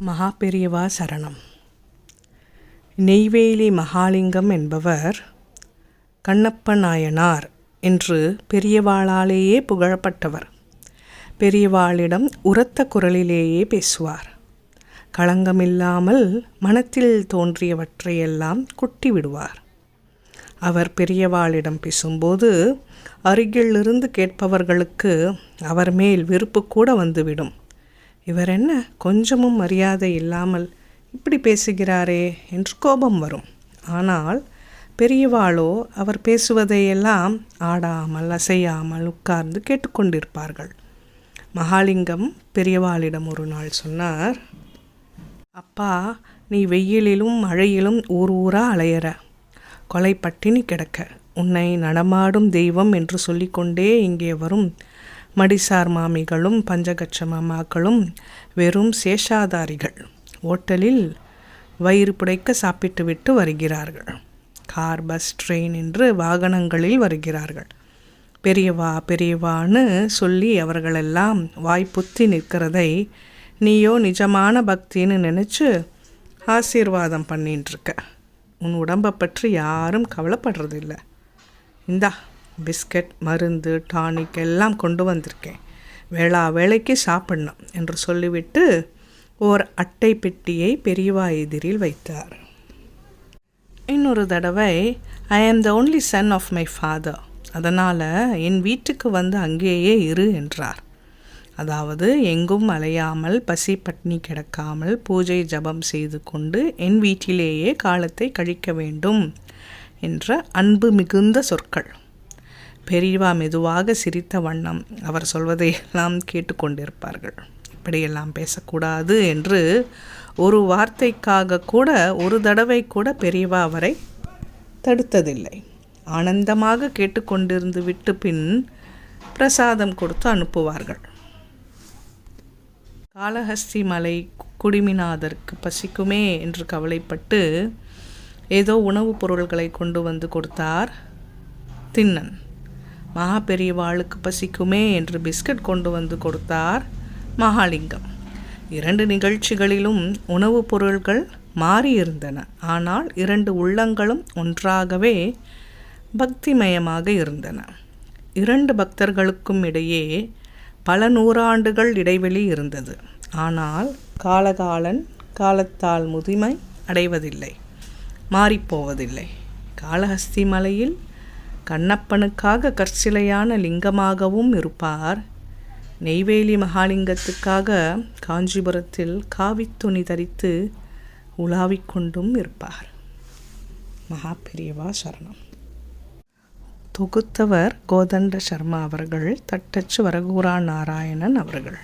மகா பெரியவா சரணம். நெய்வேலி மகாலிங்கம் என்பவர் கண்ணப்ப நாயனார் என்று பெரியவாளாலேயே புகழப்பட்டவர். பெரியவாளிடம் உரத்த குரலிலேயே பேசுவார். களங்கமில்லாமல் மனத்தில் தோன்றியவற்றையெல்லாம் கொட்டி விடுவார் அவர் பெரியவாளிடம் பேசும்போது அருகிலிருந்து கேட்பவர்களுக்கு அவர் மேல் வெறுப்பு கூட வந்துவிடும். இவர் என்ன கொஞ்சமும் மரியாதை இல்லாமல் இப்படி பேசுகிறாரே என்று கோபம் வரும். ஆனால் பெரியவாளோ அவர் பேசுவதையெல்லாம் ஆடாமல் அசையாமல் உட்கார்ந்து கேட்டுக்கொண்டிருப்பார்கள். மகாலிங்கம் பெரியவாளிடம் ஒரு நாள் சொன்னார் அப்பா நீ வெயிலிலும் மழையிலும் ஊர் ஊரா அலையற. கொலை பட்டினி கிடக்க. உன்னை நடமாடும் தெய்வம் என்று சொல்லிக்கொண்டே இங்கே வரும். மடிசார் மாமிகளும் பஞ்சகட்ச மாமாக்களும் வெறும் சேஷாதாரிகள். ஓட்டலில் வயிறு புடைக்க சாப்பிட்டுவிட்டு வருகிறார்கள். கார் பஸ் ட்ரெயின் என்று வாகனங்களில் வருகிறார்கள். பெரியவா பெரியவான்னு சொல்லி அவர்களெல்லாம் வாய்ப்புத்தி நிற்கிறதை நீயோ நிஜமான பக்தின்னு நினச்சி ஆசீர்வாதம் பண்ணின்னுருக்க உன் உடம்பை பற்றி யாரும் கவலைப்படுறதில்ல. இந்தா பிஸ்கட் மருந்து டானிக் எல்லாம் கொண்டு வந்திருக்கேன். வேளா வேலைக்கு சாப்பிடணும் என்று சொல்லிவிட்டு ஓர் அட்டை பெட்டியை பெரியவா எதிரில் வைத்தார். இன்னொரு தடவை I am the only son of my father அதனால் என் வீட்டுக்கு வந்து அங்கேயே இரு என்றார். அதாவது எங்கும் அலையாமல் பசி பட்னி கிடக்காமல் பூஜை ஜபம் செய்து கொண்டு என் வீட்டிலேயே காலத்தை கழிக்க வேண்டும் என்ற அன்பு மிகுந்த சொற்கள். பெரியவா மெதுவாக சிரித்த வண்ணம் அவர் சொல்வதையெல்லாம் கேட்டுக்கொண்டிருப்பார்கள். இப்படியெல்லாம் பேசக்கூடாது என்று ஒரு வார்த்தைக்காக கூட ஒரு தடவை கூட பெரியவா அவரை தடுத்ததில்லை. ஆனந்தமாக கேட்டுக்கொண்டிருந்து விட்டு பின் பிரசாதம் கொடுத்து அனுப்புவார்கள். காளஹஸ்தி மலை குடிமினாதற்கு பசிக்குமே என்று கவலைப்பட்டு ஏதோ உணவுப் பொருள்களை கொண்டு வந்து கொடுத்தார் தின்னன். மகா பெரியவாளுக்கு பசிக்குமே என்று பிஸ்கட் கொண்டு வந்து கொடுத்தார் மகாலிங்கம். இரண்டு நிகழ்ச்சிகளிலும் உணவுப் பொருள்கள் மாறியிருந்தன. ஆனால் இரண்டு உள்ளங்களும் ஒன்றாகவே பக்திமயமாக இருந்தன. இரண்டு பக்தர்களுக்கும் இடையே பல நூறாண்டுகள் இடைவெளி இருந்தது. ஆனால் காலகாலன் காலத்தால் முதுமை அடைவதில்லை மாறிப்போவதில்லை. காளஹஸ்தி மலையில் கண்ணப்பனுக்காக கற்சிலையான லிங்கமாகவும் இருப்பார். நெய்வேலி மகாலிங்கத்துக்காக காஞ்சிபுரத்தில் காவித்துணி தரித்து உலாவிக்கொண்டும் இருப்பார். மகா பெரியவா சரணம். தொகுத்தவர் கோதண்ட சர்மா அவர்கள் தட்டச்சு வரகூரா நாராயணன் அவர்கள்.